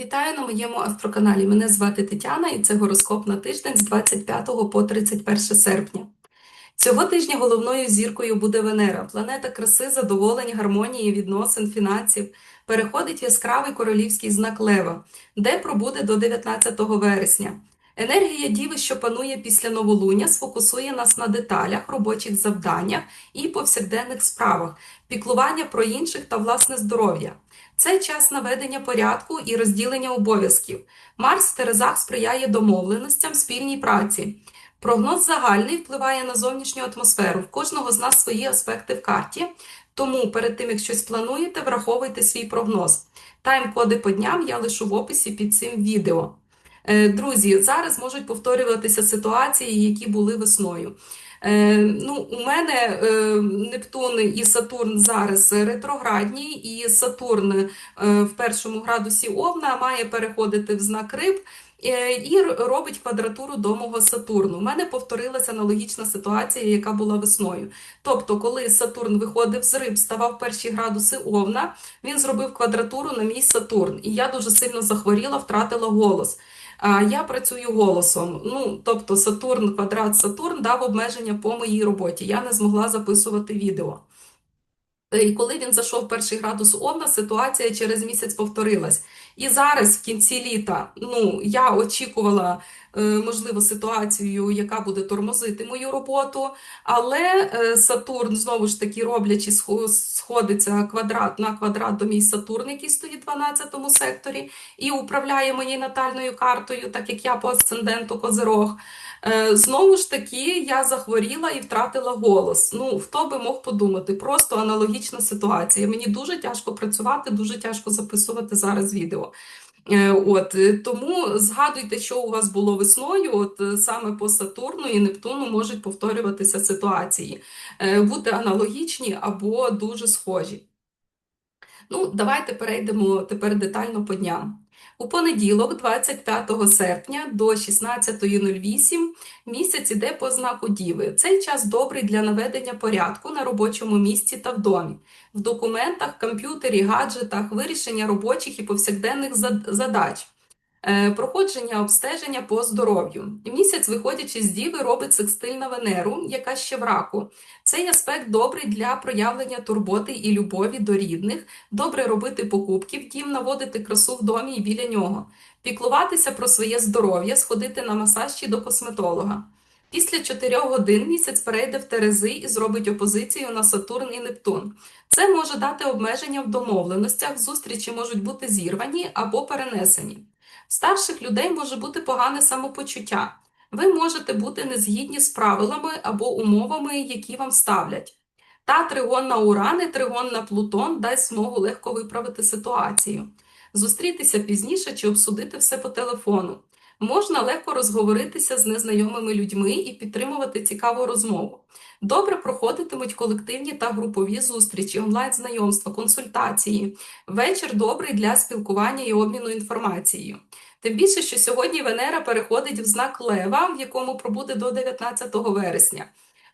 Вітаю на моєму астроканалі. Мене звати Тетяна і це гороскоп на тиждень з 25 по 31 серпня. Цього тижня головною зіркою буде Венера, планета краси, задоволень, гармонії, відносин, фінансів. Переходить яскравий королівський знак Лева, де пробуде до 19 вересня. Енергія Діви, що панує після новолуння, сфокусує нас на деталях, робочих завданнях і повсякденних справах, піклування про інших та власне здоров'я. Це час наведення порядку і розділення обов'язків. Марс в Терезах сприяє домовленостям, спільній праці. Прогноз загальний впливає на зовнішню атмосферу. В кожного з нас свої аспекти в карті, тому перед тим, як щось плануєте, враховуйте свій прогноз. Тайм-коди по дням я лишу в описі під цим відео. Е, Друзі, зараз можуть повторюватися ситуації, які були весною. Е, ну, у мене е, Нептун і Сатурн зараз ретроградні, і Сатурн в першому градусі Овна має переходити в знак риб. І робить квадратуру до мого Сатурну. У мене повторилася аналогічна ситуація, яка була весною. Тобто, коли Сатурн виходив з риб, ставав перші градуси Овна, він зробив квадратуру на мій Сатурн. І я дуже сильно захворіла, втратила голос. Я працюю голосом. Ну, тобто Сатурн, квадрат Сатурн дав обмеження по моїй роботі. Я не змогла записувати відео. І коли він зайшов перший градус Овна, ситуація через місяць повторилась. І зараз, в кінці літа, ну, я очікувала, е, можливо, ситуацію, яка буде тормозити мою роботу, але е, Сатурн, знову ж таки, роблячи сходиться квадрат на квадрат до мій Сатурн, який стоїть в 12 секторі, і управляє моєю натальною картою, так як я по асценденту Козирог. Е, Знову ж таки, я захворіла і втратила голос. Ну, хто би мог подумати? Просто аналогічна ситуація. Мені дуже тяжко працювати, дуже тяжко записувати зараз відео. Е, От е, тому згадуйте, що у вас було весною. От е, саме по Сатурну і Нептуну можуть повторюватися ситуації, бути аналогічні або дуже схожі. Ну, давайте перейдемо тепер детально по дням. У понеділок, 25 серпня до 16.08 місяць іде по знаку Діви. Цей час добрий для наведення порядку на робочому місці та в домі, в документах, комп'ютері, гаджетах, вирішення робочих і повсякденних зад- задач. Е, Проходження обстеження по здоров'ю. Місяць, виходячи з Діви, робить секстиль на Венеру, яка ще в раку. Цей аспект добрий для проявлення турботи і любові до рідних, добре робити покупки в дім, наводити красу в домі і біля нього, піклуватися про своє здоров'я, сходити на масаж чи до косметолога. Після 4 годин місяць перейде в Терези і зробить опозицію на Сатурн і Нептун. Це може дати обмеження в домовленостях, зустрічі можуть бути зірвані або перенесені. Старших людей може бути погане самопочуття. Ви можете бути незгідні з правилами або умовами, які вам ставлять. Та тригон на Уран і тригон на Плутон дасть змогу легко виправити ситуацію. Зустрітися пізніше чи обсудити все по телефону. Можна легко розговоритися з незнайомими людьми і підтримувати цікаву розмову. Добре проходитимуть колективні та групові зустрічі, онлайн-знайомства, консультації. Вечір добрий для спілкування і обміну інформацією. Тим більше, що сьогодні Венера переходить в знак Лева, в якому пробуде до 19 вересня.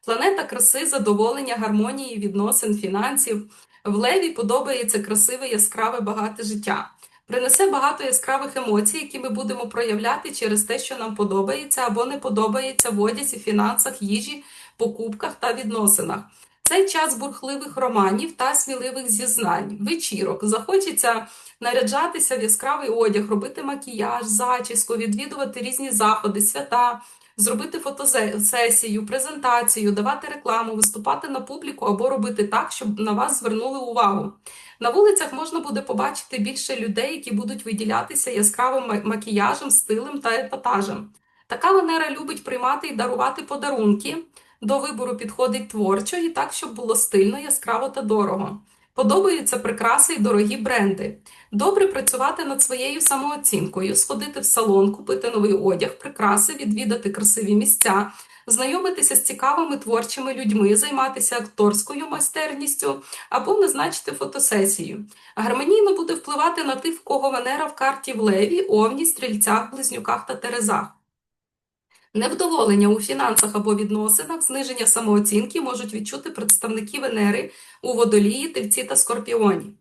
Планета краси, задоволення, гармонії, відносин, фінансів. В Леві подобається красиве, яскраве, багате життя. Принесе багато яскравих емоцій, які ми будемо проявляти через те, що нам подобається або не подобається в одязі, фінансах, їжі, покупках та відносинах. Цей час бурхливих романів та сміливих зізнань, вечірок. Захочеться наряджатися в яскравий одяг, робити макіяж, зачіску, відвідувати різні заходи, свята, зробити фотосесію, презентацію, давати рекламу, виступати на публіку або робити так, щоб на вас звернули увагу. На вулицях можна буде побачити більше людей, які будуть виділятися яскравим макіяжем, стилем та епатажем. Така Венера любить приймати і дарувати подарунки. До вибору підходить творчо і так, щоб було стильно, яскраво та дорого. Подобаються прикраси і дорогі бренди. Добре працювати над своєю самооцінкою, сходити в салон, купити новий одяг, прикраси, відвідати красиві місця, знайомитися з цікавими творчими людьми, займатися акторською майстерністю або назначити фотосесію. Гармонійно буде впливати на тих, в кого Венера в карті в Леві, Овні, Стрільцях, Близнюках та Терезах. Невдоволення у фінансах або відносинах, зниження самооцінки можуть відчути представники Венери у Водолії, Тельці та Скорпіоні.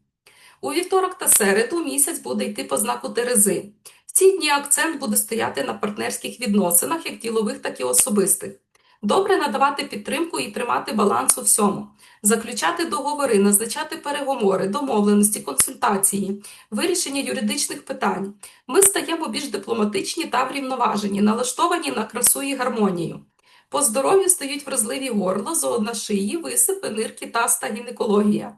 У вівторок та середу місяць буде йти по знаку Терези. В ці дні акцент буде стояти на партнерських відносинах, як ділових, так і особистих. Добре надавати підтримку і тримати баланс у всьому, заключати договори, назначати переговори, домовленості, консультації, вирішення юридичних питань. Ми стаємо більш дипломатичні та врівноважені, налаштовані на красу і гармонію. По здоров'ю стають вразливі горло, зоодна шиї, висипи, нирки, таста, гінекологія.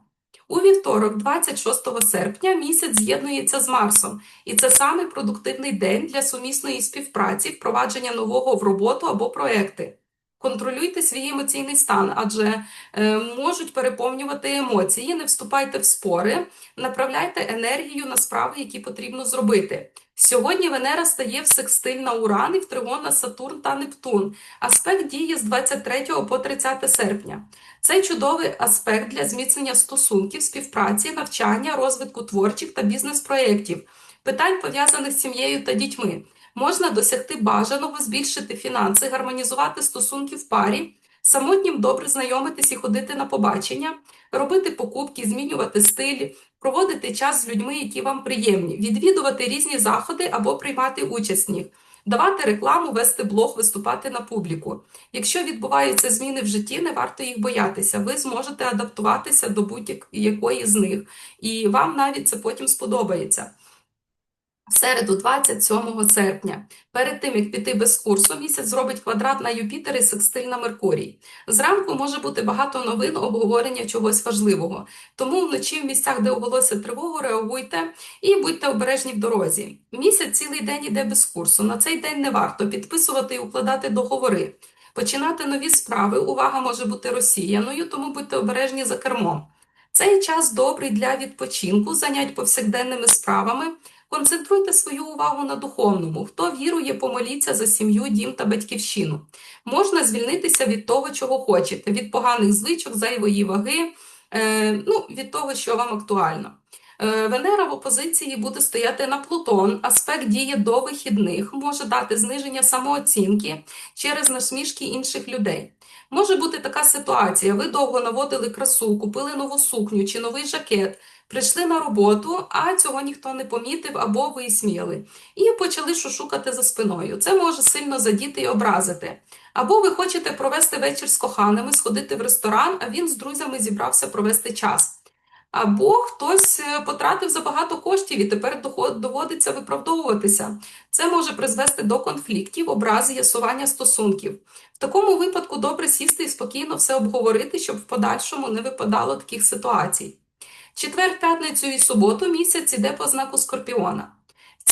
У вівторок, 26 серпня, місяць з'єднується з Марсом, і це самий продуктивний день для сумісної співпраці, впровадження нового в роботу або проекти. Контролюйте свій емоційний стан, адже е, можуть переповнювати емоції, не вступайте в спори, направляйте енергію на справи, які потрібно зробити. Сьогодні Венера стає в секстиль на Уран і в тригон на Сатурн та Нептун. Аспект діє з 23 по 30 серпня. Це чудовий аспект для зміцнення стосунків, співпраці, навчання, розвитку творчих та бізнес-проєктів, питань пов'язаних з сім'єю та дітьми. Можна досягти бажаного, збільшити фінанси, гармонізувати стосунки в парі, самотнім добре знайомитись і ходити на побачення, робити покупки, змінювати стилі, проводити час з людьми, які вам приємні, відвідувати різні заходи або приймати участь в них, давати рекламу, вести блог, виступати на публіку. Якщо відбуваються зміни в житті, не варто їх боятися. Ви зможете адаптуватися до будь-якої з них, і вам навіть це потім сподобається. В середу, 27 серпня, перед тим як піти без курсу, місяць зробить квадрат на Юпітер і секстиль на Меркурій. Зранку може бути багато новин, обговорення чогось важливого. Тому вночі в місцях, де оголосять тривогу, реагуйте і будьте обережні в дорозі. Місяць цілий день іде без курсу. На цей день не варто підписувати і укладати договори. Починати нові справи, увага може бути розсіяною, тому будьте обережні за кермом. Цей час добрий для відпочинку, занять повсякденними справами. Концентруйте свою увагу на духовному. Хто вірує, помоліться за сім'ю, дім та батьківщину. Можна звільнитися від того, чого хочете, від поганих звичок, зайвої ваги, е, ну, від того, що вам актуально. Е, Венера в опозиції буде стояти на Плутон, аспект діє до вихідних, може дати зниження самооцінки через насмішки інших людей. Може бути така ситуація: ви довго наводили красу, купили нову сукню чи новий жакет, прийшли на роботу, а цього ніхто не помітив або висміяли, і почали шушукати за спиною. Це може сильно задіти і образити. Або ви хочете провести вечір з коханими, сходити в ресторан, а він з друзями зібрався провести час. Або хтось е, потратив забагато коштів і тепер доводиться виправдовуватися. Це може призвести до конфліктів, образ, з'ясування стосунків. В такому випадку добре сісти і спокійно все обговорити, щоб в подальшому не випадало таких ситуацій. Четвер, п'ятницю і суботу місяць іде по знаку Скорпіона.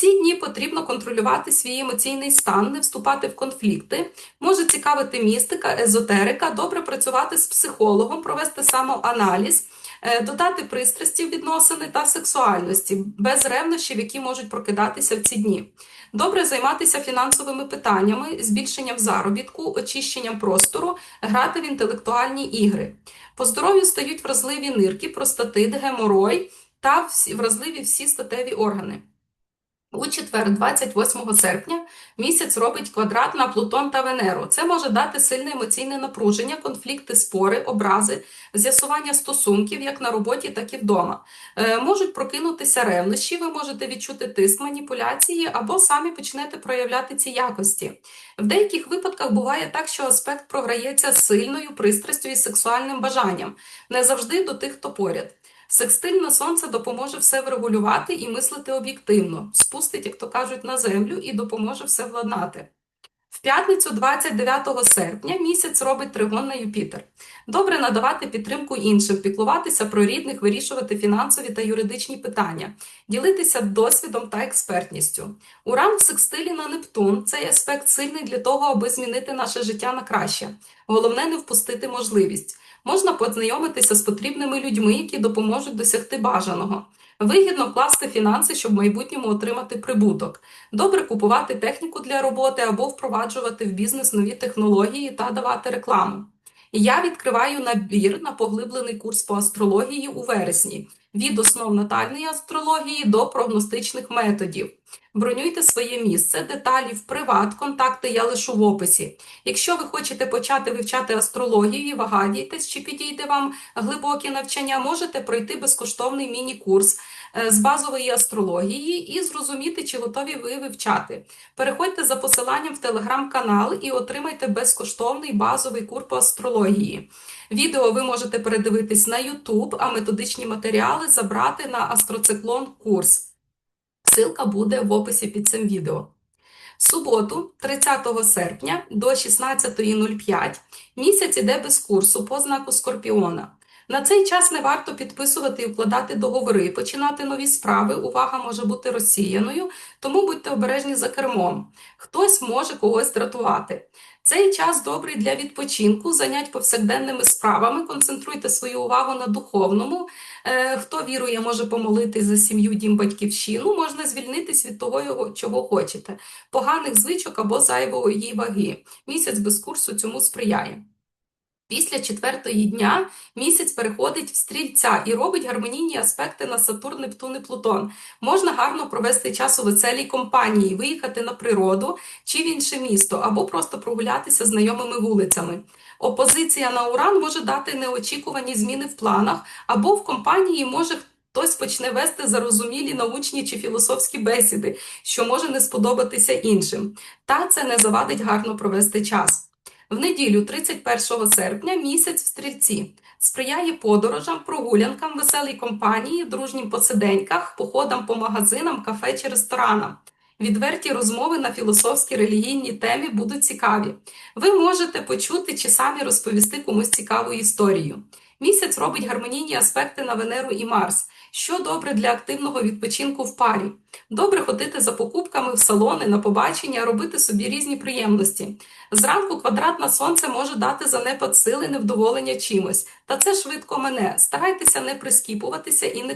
Ці дні потрібно контролювати свій емоційний стан, не вступати в конфлікти, може цікавити містика, езотерика, добре працювати з психологом, провести самоаналіз, е, додати пристрасті в відносини та сексуальності, без ревнощів, які можуть прокидатися в ці дні. Добре займатися фінансовими питаннями, збільшенням заробітку, очищенням простору, грати в інтелектуальні ігри. По здоров'ю стають вразливі нирки, простатит, геморой та вразливі всі статеві органи. У четвер, 28 серпня, місяць робить квадрат на Плутон та Венеру. Це може дати сильне емоційне напруження, конфлікти, спори, образи, з'ясування стосунків як на роботі, так і вдома. Е, можуть прокинутися ревнощі, ви можете відчути тиск маніпуляції або самі почнете проявляти ці якості. В деяких випадках буває так, що аспект програється сильною пристрастю і сексуальним бажанням, не завжди до тих, хто поряд. Секстильне сонце допоможе все врегулювати і мислити об'єктивно, спустить, як то кажуть, на землю і допоможе все владнати. В п'ятницю, 29 серпня, місяць робить тригон на Юпітер. Добре надавати підтримку іншим, піклуватися про рідних, вирішувати фінансові та юридичні питання, ділитися досвідом та експертністю. Уран в секстилі на Нептун цей аспект сильний для того, аби змінити наше життя на краще. Головне не впустити можливість. Можна познайомитися з потрібними людьми, які допоможуть досягти бажаного. Вигідно вкласти фінанси, щоб в майбутньому отримати прибуток. Добре купувати техніку для роботи або впроваджувати в бізнес нові технології та давати рекламу. Я відкриваю набір на поглиблений курс по астрології у вересні. Від основ натальної астрології до прогностичних методів. Бронюйте своє місце, деталі в приват, контакти я лишу в описі. Якщо ви хочете почати вивчати астрологію і вагадійтесь, чи підійде вам глибоке навчання, можете пройти безкоштовний міні-курс е, з базової астрології і зрозуміти, чи готові ви вивчати. Переходьте за посиланням в телеграм-канал і отримайте безкоштовний базовий курс по астрології. Відео ви можете передивитись на YouTube, а методичні матеріали забрати на астроциклон курс. Ссылка буде в описі під цим відео. Суботу, 30 серпня до 16.05 місяць іде без курсу по знаку Скорпіона. На цей час не варто підписувати і укладати договори, починати нові справи. Увага може бути розсіяною, тому будьте обережні за кермом. Хтось може когось дратувати. Цей час добрий для відпочинку, занять повсякденними справами. Концентруйте свою увагу на духовному. Е, Хто вірує, може помолитись за сім'ю, дім, батьківщину, можна звільнитись від того, чого хочете, поганих звичок або зайвої ваги. Місяць без курсу цьому сприяє. Після четвертої дня місяць переходить в стрільця і робить гармонійні аспекти на Сатурн, Нептун і Плутон. Можна гарно провести час у веселій компанії, виїхати на природу чи в інше місто, або просто прогулятися знайомими вулицями. Опозиція на Уран може дати неочікувані зміни в планах, або в компанії може хтось почне вести зарозумілі научні чи філософські бесіди, що може не сподобатися іншим. Та це не завадить гарно провести час. В неділю, 31 серпня, місяць в стрільці сприяє подорожам, прогулянкам, веселій компанії, дружнім посиденьках, походам по магазинам, кафе чи ресторанам. Відверті розмови на філософські релігійні темі будуть цікаві. Ви можете почути чи самі розповісти комусь цікаву історію. Місяць робить гармонійні аспекти на Венеру і Марс, що добре для активного відпочинку в парі. Добре ходити за покупками в салони, на побачення, робити собі різні приємності. Зранку квадрат на сонце може дати занепад сили, невдоволення чимось. Та це швидко мене. Старайтеся не прискіпуватися і не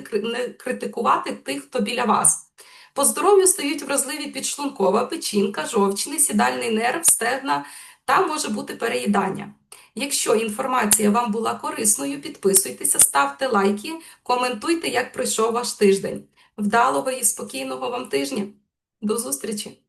критикувати тих, хто біля вас. По здоров'ю стають вразливі підшлункова, печінка, жовчний, сідальний нерв, стегна та може бути переїдання. Якщо інформація вам була корисною, підписуйтеся, ставте лайки, коментуйте, як пройшов ваш тиждень. Вдалого і спокійного вам тижня. До зустрічі!